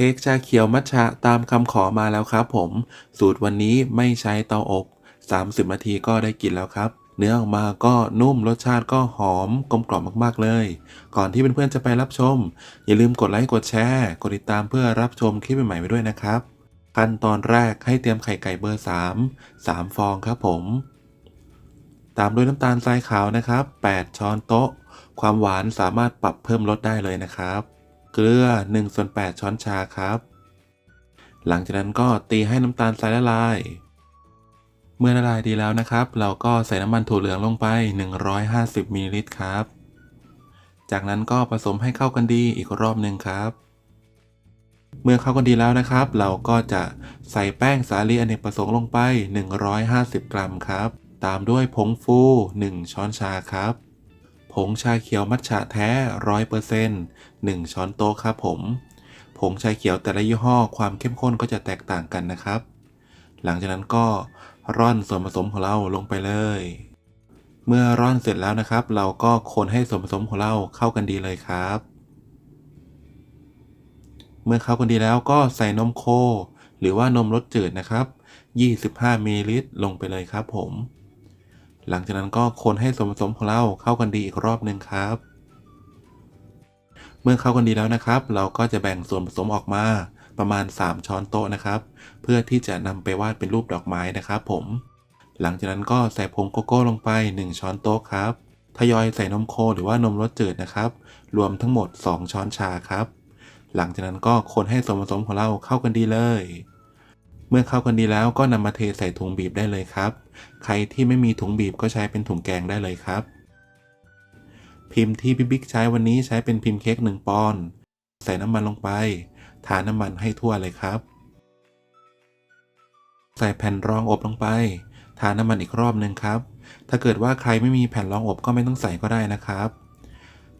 ค้กชาเขียวมัทฉะตามคำขอมาแล้วครับผม สูตรวันนี้ไม่ใช้เตาอบ 30 นาทีก็ได้กินแล้วครับ เนื้อออกมาก็นุ่มรสชาติก็หอมกลมกล่อมมากๆเลย ก่อนที่เพื่อนๆจะไปรับชม อย่าลืมกดไลค์กดแชร์กดติดตามเพื่อรับชมคลิปใหม่ๆไว้ด้วยนะครับขั้นตอนแรกให้เตรียมไข่ไก่เบอร์ 3 3 ฟองครับผม ตามด้วยน้ำตาลทรายขาวนะครับ 8 ช้อนโต๊ะ ความหวานสามารถปรับเพิ่มลดได้เลยนะครับ เกลือ1ส่วน8ช้อนชาครับ หลังจากนั้นก็ตีให้น้ำตาลทรายละลาย เมื่อละลายดีแล้วนะครับ เราก็ใส่น้ำมันถั่วเหลืองลงไป 150มิลลิลิตรครับ จากนั้นก็ผสมให้เข้ากันดีอีกรอบหนึ่งครับ เมื่อเข้ากันดีแล้วนะครับ เราก็จะใส่แป้งสาลีอเนกประสงค์ลงไป 150 กรัมครับ ตามด้วยผงฟู 1 ช้อนชาครับ ผงชาเขียวมัทฉะแท้100% 1ช้อนโต๊ะครับผม ผงชาเขียวแต่ละยี่ห้อความเข้มข้นก็จะแตกต่างกันนะครับ หลังจากนั้นก็ร่อนส่วนผสมของเราลงไปเลย เมื่อร่อนเสร็จแล้วนะครับ เราก็คนให้ส่วนผสมของเราเข้ากันดีเลยครับ เมื่อเข้ากันดีแล้วก็ใส่นมโค หรือว่านมรสจืดนะครับ 25มิลลิลิตรลงไปเลยครับผม หลังจากนั้นก็คนให้ส่วนผสมของเราเข้ากันดีอีกรอบหนึ่งครับ เมื่อเข้ากันดีแล้วนะครับ เราก็จะแบ่งส่วนผสมออกมาประมาณ 3 ช้อนโต๊ะนะครับ เพื่อที่จะนำไปวาดเป็นรูปดอกไม้นะครับผม หลังจากนั้นก็ใส่ผงโกโก้ลงไป 1 ช้อนโต๊ะครับทยอยใส่นมโคหรือว่านมรสจืดนะครับ รวมทั้งหมด 2 ช้อนชาครับ หลังจากนั้นก็คนให้ส่วนผสมของเราเข้ากันดีเลย เมื่อเข้ากันดีแล้วก็นำมาเทใส่ถุงบีบได้เลยครับ ใครที่ไม่มีถุงบีบก็ใช้เป็นถุงแกงได้เลยครับ พิมพ์ที่พี่บิ๊กใช้วันนี้ใช้เป็นพิมพ์เค้ก1ปอนด์ใส่น้ำมันลงไป ทาน้ำมันให้ทั่วเลยครับ ใส่แผ่นรองอบลงไป ทาน้ำมันอีกรอบหนึ่งครับ ถ้าเกิดว่าใครไม่มีแผ่นรองอบก็ไม่ต้องใส่ก็ได้นะครับ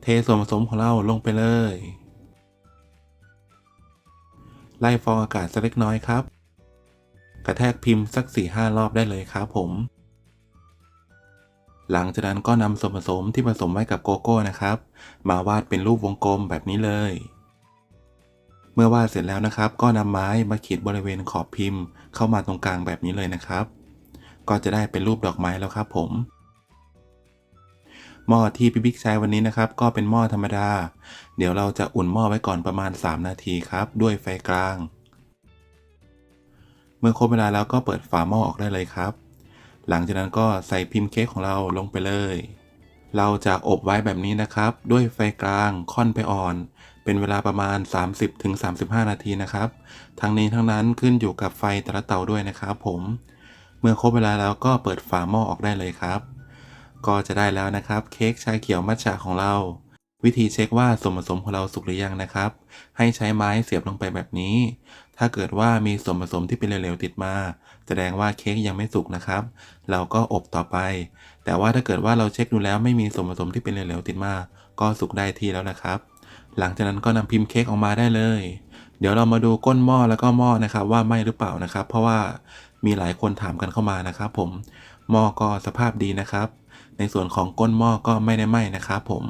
เทส่วนผสมของเราลงไปเลยไล่ฟองอากาศสักเล็กน้อยครับ กระแทกพิมพ์สัก 4-5 รอบได้เลยครับผม หลังจากนั้นก็นำส่วนผสมที่ผสมไว้กับโกโก้นะครับ มาวาดเป็นรูปวงกลมแบบนี้เลย เมื่อวาดเสร็จแล้วนะครับ ก็นำไม้มาขีดบริเวณขอบพิมพ์ เข้ามาตรงกลางแบบนี้เลยนะครับ ก็จะได้เป็นรูปดอกไม้แล้วครับผมหม้อที่พี่บิ๊กใช้วันนี้นะครับ ก็เป็นหม้อธรรมดา เดี๋ยวเราจะอุ่นหม้อไว้ก่อนประมาณ 3 นาทีครับ ด้วยไฟกลาง เมื่อครบเวลาแล้วก็เปิดฝาหม้อออกได้เลยครับ หลังจากนั้นก็ใส่พิมพ์เค้กของเราลงไปเลย เราจะอบไว้แบบนี้นะครับ ด้วยไฟกลางค่อนไปอ่อน เป็นเวลาประมาณ 30-35 นาทีนะครับ ทั้งนี้ทั้งนั้นขึ้นอยู่กับไฟแต่ละเตาด้วยนะครับ ผม เมื่อครบเวลาแล้วก็เปิดฝาหม้อออกได้เลยครับ ก็จะได้แล้วนะครับเค้กชาเขียวมัทฉะของเราวิธีเช็คว่าส่วนผสมของเราสุกหรือยังนะครับ ให้ใช้ไม้เสียบลงไปแบบนี้ ถ้าเกิดว่ามีส่วนผสมที่เป็นเหลวๆติดมา แสดงว่าเค้กยังไม่สุกนะครับ เราก็อบต่อไป แต่ว่าถ้าเกิดว่าเราเช็คดูแล้วไม่มีส่วนผสมที่เป็นเหลวๆติดมา ก็สุกได้ที่แล้วนะครับ หลังจากนั้นก็นำพิมพ์เค้กออกมาได้เลย เดี๋ยวเรามาดูก้นหม้อแล้วก็หม้อนะครับ ว่าไหม้หรือเปล่านะครับ เพราะว่ามีหลายคนถามกันเข้ามานะครับ ผมหม้อก็สภาพดีนะครับ ในส่วนของก้นหม้อก็ไม่ได้ไหม้นะครับผม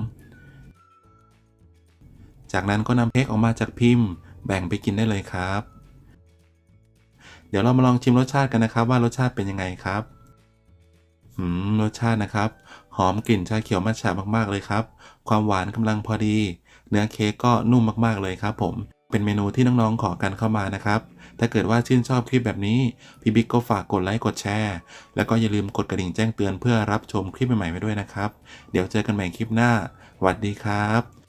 จากนั้นก็นำเค้กออกมาจากพิมพ์ แบ่งไปกินได้เลยครับ เดี๋ยวเรามาลองชิมรสชาติกันนะครับ ว่ารสชาติเป็นยังไงครับหืมรสชาตินะครับ หอมกลิ่นชาเขียวมัทฉะมากๆเลยครับ ความหวานกำลังพอดี เนื้อเค้กก็นุ่มมากๆเลยครับ ผมเป็นเมนูที่น้องๆขอกันเข้ามานะครับ ถ้าเกิดว่าชื่นชอบคลิปแบบนี้ พี่บิ๊กก็ฝากกดไลค์กดแชร์ แล้วก็อย่าลืมกดกระดิ่งแจ้งเตือนเพื่อรับชมคลิปใหม่ๆไว้ด้วยนะครับ เดี๋ยวเจอกันใหม่คลิปหน้าสวัสดีครับ